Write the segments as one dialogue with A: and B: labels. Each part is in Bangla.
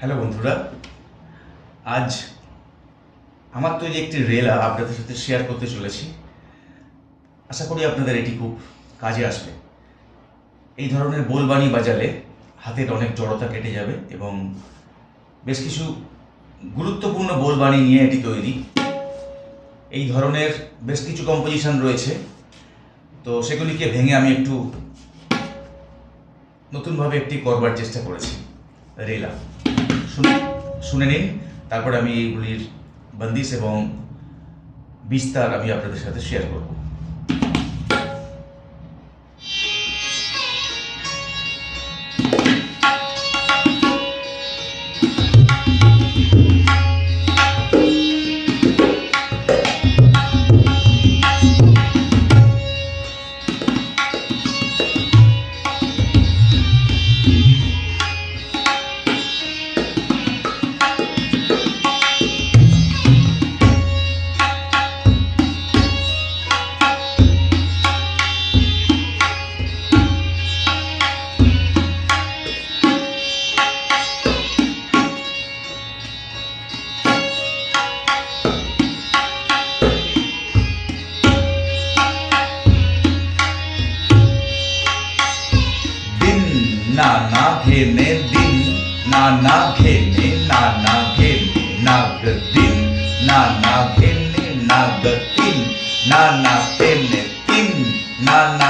A: হ্যালো বন্ধুরা, আজ আমার তৈরি একটি রেলা আপনাদের সাথে শেয়ার করতে চলেছি। আশা করি আপনাদের এটি খুব কাজে আসবে। এই ধরনের বোলবানি বাজালে হাতের অনেক জড়তা কেটে যাবে এবং বেশ কিছু গুরুত্বপূর্ণ বোলবানি নিয়ে এটি তৈরি। এই ধরনের বেশ কিছু কম্পোজিশন রয়েছে। তো সেগুলিকে ভেঙে আমি একটু নতুনভাবে একটি করবার চেষ্টা করেছি। রেলা। শুনে শুনে নিন। তারপরে আমি এইগুলির বন্দিশ এবং বিস্তার আমি আপনাদের সাথে শেয়ার করব। নাগ দিন না না ঘেনে নাগ তিন না না কেনে তিন না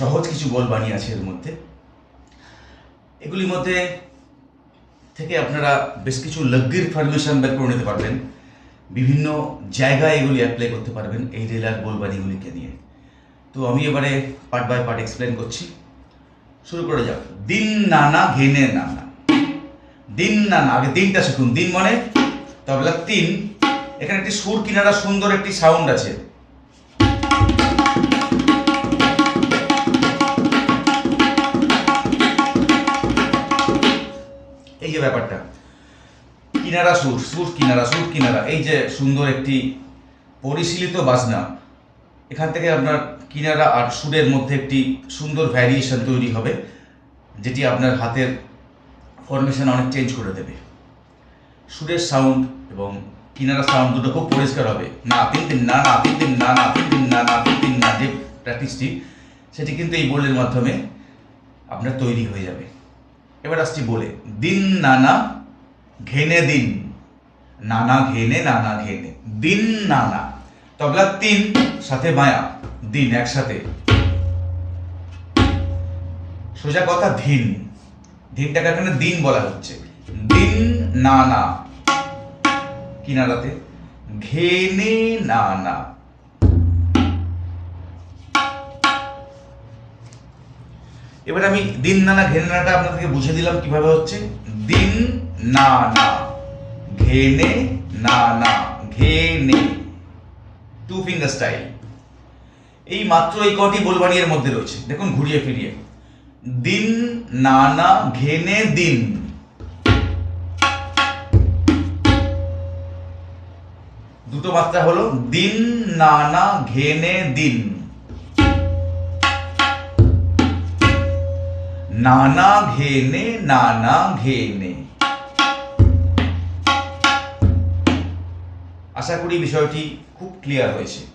A: সহজ কিছু বল বানিয়ে আছে এর মধ্যে। এগুলির মধ্যে থেকে আপনারা বেশ কিছু লগ্গির ফরমেশন বের করে নিতে পারবেন। বিভিন্ন জায়গায় এগুলি অ্যাপ্লাই করতে পারবেন এই রেলার বোলবানিগুলিকে নিয়ে। তো আমি এবারে পার্ট বাই পার্ট এক্সপ্লেন করছি। শুরু করে যাক। দিন নানা, ঘেনে নানা। দিন নানা, আগে দিনটা শিখুন। দিন মানে তবলা তিন। এখানে একটি সুর কিনারা সুন্দর একটি সাউন্ড আছে। ব্যাপারটা। কিনারা সুর সুর কিনারা সুর কিনারা। এই যে সুন্দর একটি পরিশীলিত বাজনা, এখান থেকে আপনার কিনারা আর সুরের মধ্যে একটি সুন্দর ভ্যারিয়েশন তৈরি হবে, যেটি আপনার হাতের ফরমেশন অনেক চেঞ্জ করে দেবে। সুরের সাউন্ড এবং কিনারা সাউন্ড দুটো খুব পরিষ্কার হবে। না, তিন তিন, না না, তিন তিন, না না, তিন তিন, না না, তিন তিন, না, যে প্র্যাকটিসটি সেটি কিন্তু এই বোলের মাধ্যমে আপনার তৈরি হয়ে যাবে। এবার আসছি বলে। দিন নানা ঘেনে দিন। নানা ঘেনে নানা ঘেনে। দিন নানা। তবলা তিন, সাথে মায়া। দিন একসাথে। সোজা কথা ধিন ধিনটাকে এখানে দিন বলা হচ্ছে। দিন নানা। কিনারাতে ঘেনে নানা। এবার আমি দিন নানা ঘেনে নানাটা আপনাদেরকে বুঝে দিলাম কীভাবে হচ্ছে। দিন নানা, ঘেনে নানা, ঘেনে। টু ফিঙ্গার স্টাইল এই মাত্র এই কটি বোলবাড়ির মধ্যে রয়েছে। দেখুন, ঘুরিয়ে ফিরিয়ে। দিন নানা, ঘেনে দিন। দুটো মাত্রা হলো, দিন নানা, ঘেনে দিন। নানা ঘেনে নানা ঘেনে। আশা করি বিষয়টি খুব ক্লিয়ার হয়েছে।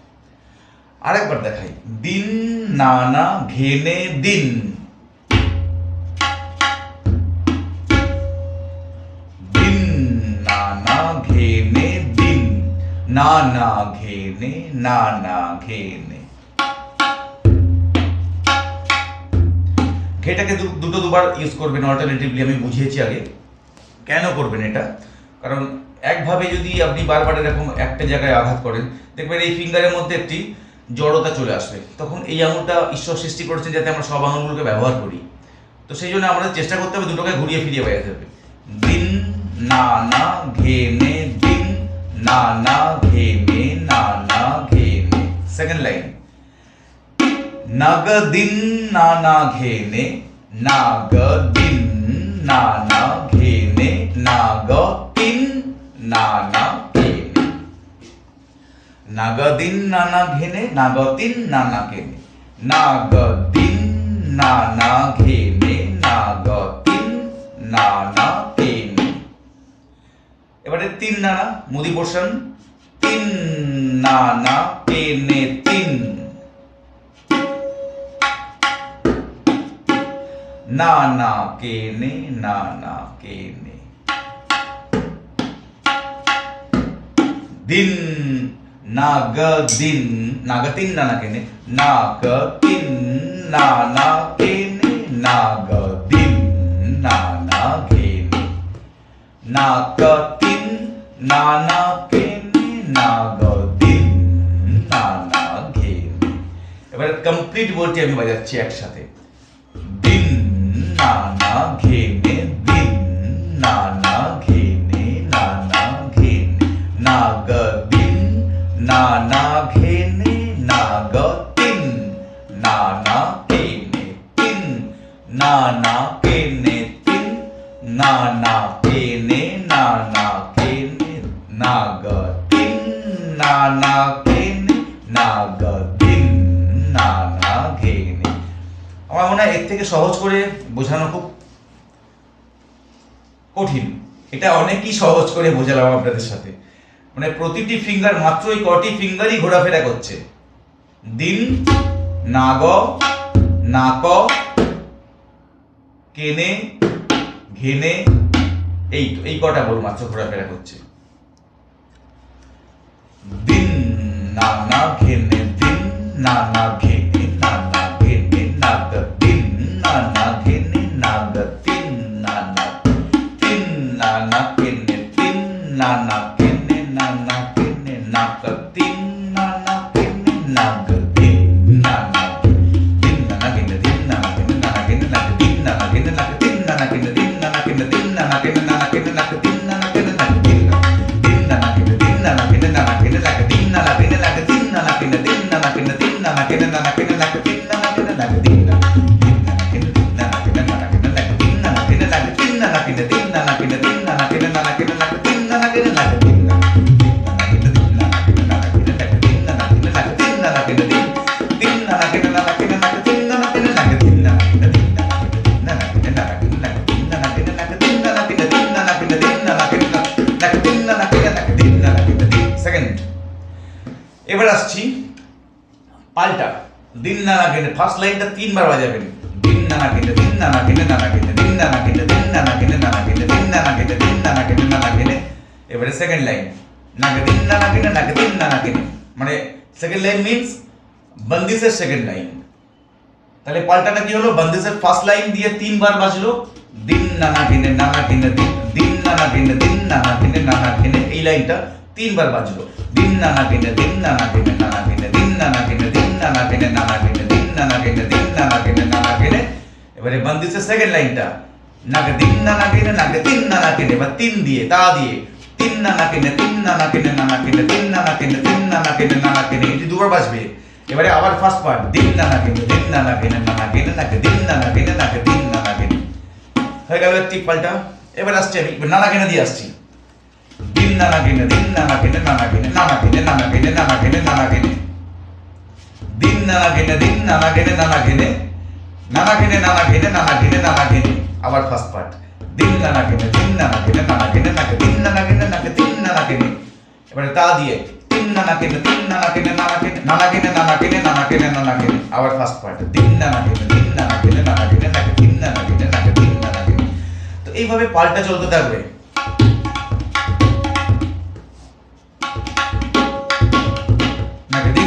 A: আরেকবার দেখাই। দিন নানা ঘেনে দিন। দিন নানা ঘেনে দিন। নানা ঘেনে নানা ঘেনে। ঘেটাকে দুটো দুবার ইউজ করবেন অল্টারনেটিভলি আমি বুঝিয়েছি আগে। কেন করবেন এটা? কারণ একভাবে যদি আপনি বারবার এরকম একটা জায়গায় আঘাত করেন, দেখবেন এই ফিঙ্গারের মধ্যে একটি জড়তা চলে আসবে। তখন এই আঙুলটা ঈশ্বর সৃষ্টি করেছেন যাতে আমরা সব আঙুলগুলোকে ব্যবহার করি। তো সেই জন্য আমাদের চেষ্টা করতে হবে দুটোকে ঘুরিয়ে ফিরিয়ে বাজাতে হবে। দিন, না না ঘেনে দিন, না না ঘেনে না না ঘেনে সেকেন্ড লাইন নাগদিন নানা ঘেনে নাগদিন নানা ঘেনে নাগতিন নানা ঘেনে নাগদিন নানা ঘেনে নাগতিন নানা ঘেনে নাগদিন নানা ঘেনে নাগতিন নানা ঘেনে এবারে তিন নানা মুদি পোর্শন তিন নানা টেনে তিন না না কেনে না না কেনে দিন নাগ দিন নাগতিন না না কেনে নাগতিন না না কেনে নাগ দিন না না ঘেনে নাগতিন না না কেনে নাগদিন না না ঘেনে এবার কমপ্লিট বলটি আমি বাজাচ্ছি একসাথে। দিন নানা ঘেনে কঠিন। এটা অনেকই সহজ করে বোঝালাম আপনাদের সাথে। মানে প্রতিটি ফিঙ্গার মাত্র ওই কটি ফিঙ্গারই ঘোরাফেরা করছে। দিন, নাগ, নাক, কেনে, ঘেনে, এই এই কটা বল মাত্র ঘোরাফেরা করছে। দিন নানা ঘেনে, দিন নানা ঘেনে নানা কিনে ফার্স্ট লাইনটা তিনবার বাজাবেন দিন নানা কিনে দিন নানা কিনে নানা কিনে দিন নানা কিনে দিন নানা কিনে নানা কিনে দিন নানা কিনে দিন নানা কিনে নানা কিনে এবারে সেকেন্ড লাইন নাকে দিন নানা কিনে নাকে দিন নানা কিনে মানে সেকেন্ড লাইন মিনস বন্দিশের সেকেন্ড লাইন তাহলে পাল্টাটা কি হলো বন্দিশের ফার্স্ট লাইন দিয়ে তিনবার বাজলো দিন নানা কিনে নানা কিনে দিন দিন নানা কিনে দিন নানা কিনে নানা কিনে এই লাইনটা তিনবার বাজলো দিন নানা কিনে দিন নানা কিনে নানা কিনে দিন নানা কিনে দিন নানা কিনে নানা কিনে নাগিনে দিন না নাগিনে না নাগিনে এবারে বন্দিসে সেকেন্ড লাইনটা নাগ দিন না নাগিনে নাগ তিন না নাগিনে বা তিন দিয়ে তা দিয়ে তিন না নাকিনে তিন না নাকিনে না নাকিনে তিন না নাকিনে তিন না নাকিনে না নাকিনে এটি দুবার বাজবে এবারে আবার ফার্স্ট পার্ট দিন না নাকিনে দিন না নাকিনে না নাকিনে নাকে দিন না নাকিনে নাকে দিন না নাকিনে হয়ে গেল ঠিক পাল্টা এবার আসছি আমি না নাকিনে দিয়ে আসছি দিন না নাকিনে দিন না নাকিনে না নাকিনে না নাকিনে না নাকিনে না নাকিনে না নাকিনে দিন নানা ঘেনে দিন নানা ঘেনে নানা ঘেনে নানা ঘেনে নানা ঘেনে নানা ঘেনে নানা ঘেনে আবার ফার্স্ট পার্ট দিন নানা ঘেনে দিন নানা ঘেনে নানা ঘেনে নাকে দিন নানা ঘেনে নাকে দিন নানা ঘেনে এবারে তা দিয়ে তিন নানা ঘেনে তিন নানা ঘেনে নানা ঘেনে নানা ঘেনে নানা ঘেনে নানা ঘেনে নানা ঘেনে আবার ফার্স্ট পার্ট দিন নানা ঘেনে দিন নানা ঘেনে নানা ঘেনে নাকে দিন নানা ঘেনে নাকে দিন নানা ঘেনে তো এইভাবে পাল্টা চলতে থাকবে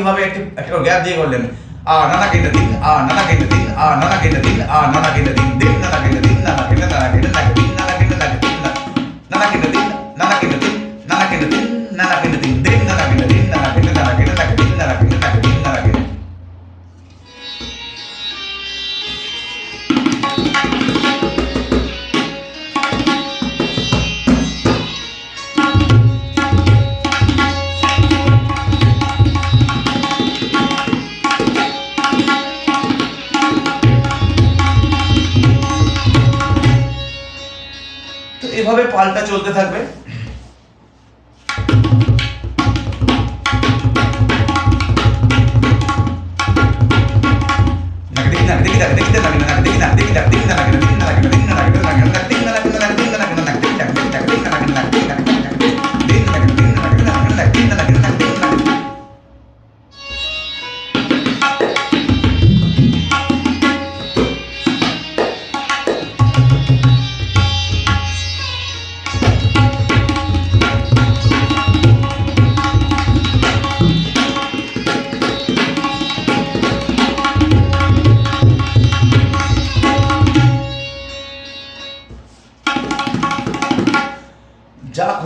A: এইভাবে একটু একটা গ্যাপ দিয়ে করলেন আ নানা কেটে দিল আ নানা কেটে দিল আ নানা কেটে দিল আ নানা কেটে দিল দিল নানা কেটে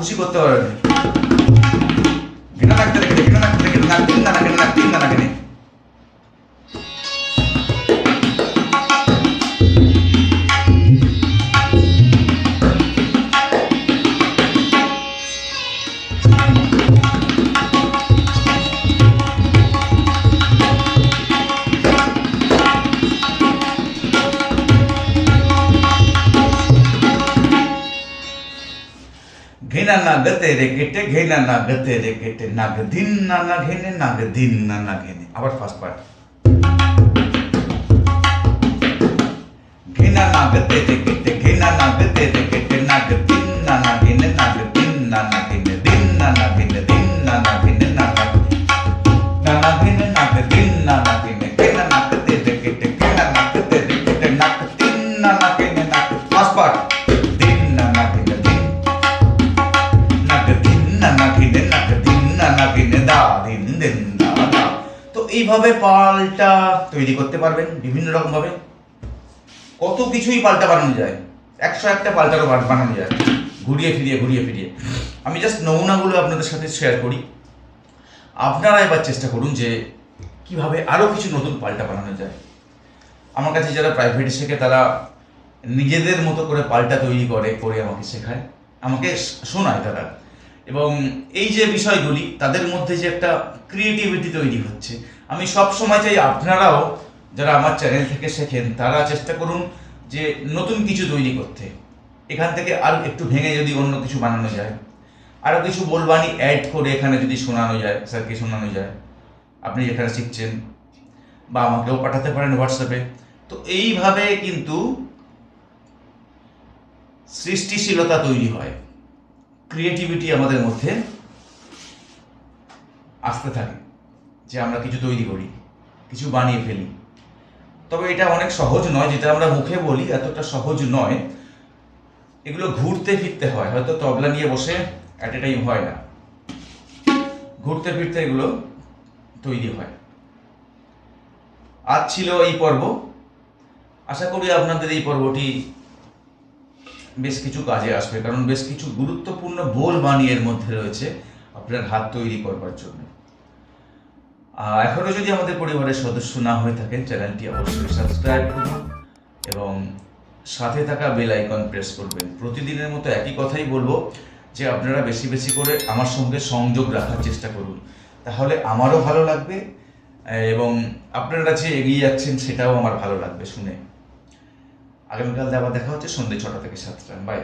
A: 50어떨 ঘৃণা না গতে রে কেটে ঘৃণা না গতে রে কেটে নাগ দিন না না ঘেনে নাগ দিন না না ঘেনে আবার ফার্স্ট পার্ট ঘৃণা না গতে রে কেটে ঘৃণা না গতে রে কেটে নাগ দিন না না ঘেনে নাগ দিন না না ঘেনে দিন না না ঘেনে দিন না না ঘেনে না না না না ঘেনে নাগ দিন না না ঘেনে ঘৃণা না গতে রে কেটে ঘৃণা না গতে রে কেটে নাগ দিন না না ঘেনে নাগ ফার্স্ট পার্ট এইভাবে পাল্টা তৈরি করতে পারবেন? বিভিন্ন রকম ভাবে কত কিছুই পাল্টা বানানো যায়। একশো একটা পাল্টারও বানানো যায়। ঘুরিয়ে ফিরিয়ে ঘুরিয়ে ফিরিয়ে। আমি জাস্ট নমুনাগুলো আপনাদের সাথে শেয়ার করি। আপনারা এবার চেষ্টা করুন যে কীভাবে আরও কিছু নতুন পাল্টা বানানো যায়। আমার কাছে যারা প্রাইভেট শেখে, তারা নিজেদের মতো করে পাল্টা তৈরি করে করে আমাকে শেখায়। আমাকে শোনায় তারা। এবং এই যে বিষয়গুলি, তাদের মধ্যে যে একটা ক্রিয়েটিভিটি তৈরি হচ্ছে। আমি সব সময় চাই আপনারাও যারা আমার চ্যানেল থেকে শেখেন, তারা চেষ্টা করুন যে নতুন কিছু তৈরি করতে। এখান থেকে আর একটু ভেঙে যদি অন্য কিছু বানানো যায়। আরও কিছু বলবানি অ্যাড করে এখানে যদি শোনানো যায়, স্যারকে শোনানো যায়। আপনি যেখানে শিখছেন বা আমাকেও পাঠাতে পারেন হোয়াটসঅ্যাপে তো এইভাবে কিন্তু সৃষ্টিশীলতা তৈরি হয়। ক্রিয়েটিভিটি আমাদের মধ্যে আসতে থাকে, যে আমরা কিছু তৈরি করি, কিছু বানিয়ে ফেলি। তবে এটা অনেক সহজ নয়, যেটা আমরা মুখে বলি, এতটা সহজ নয়। এগুলো ঘুরতে ফিরতে হয়, হয়তো তবলা নিয়ে বসে অ্যাট এ টাইম হয় না। ঘুরতে ফিরতে এগুলো তৈরি হয়। আজ ছিল এই পর্ব। আশা করি আপনাদের এই পর্বটি বেশ কিছু কাজে আসবে, কারণ বেশ কিছু গুরুত্বপূর্ণ বোল এর মধ্যে রয়েছে আপনার হাত তৈরি করবার জন্য। এখনও যদি আমাদের পরিবারের সদস্য না হয়ে থাকেন, চ্যানেলটি অবশ্যই সাবস্ক্রাইব করুন এবং সাথে থাকা বেল আইকন প্রেস করবেন। প্রতিদিনের মতো একই কথাই বলব যে আপনারা বেশি বেশি করে আমার সঙ্গে সংযোগ রাখার চেষ্টা করুন। তাহলে আমারও ভালো লাগবে, এবং আপনারা যে এগিয়ে যাচ্ছেন সেটাও আমার ভালো লাগবে শুনে। আগামীকাল আবার দেখা হচ্ছে সন্ধ্যে ছটা থেকে সাতটা বাই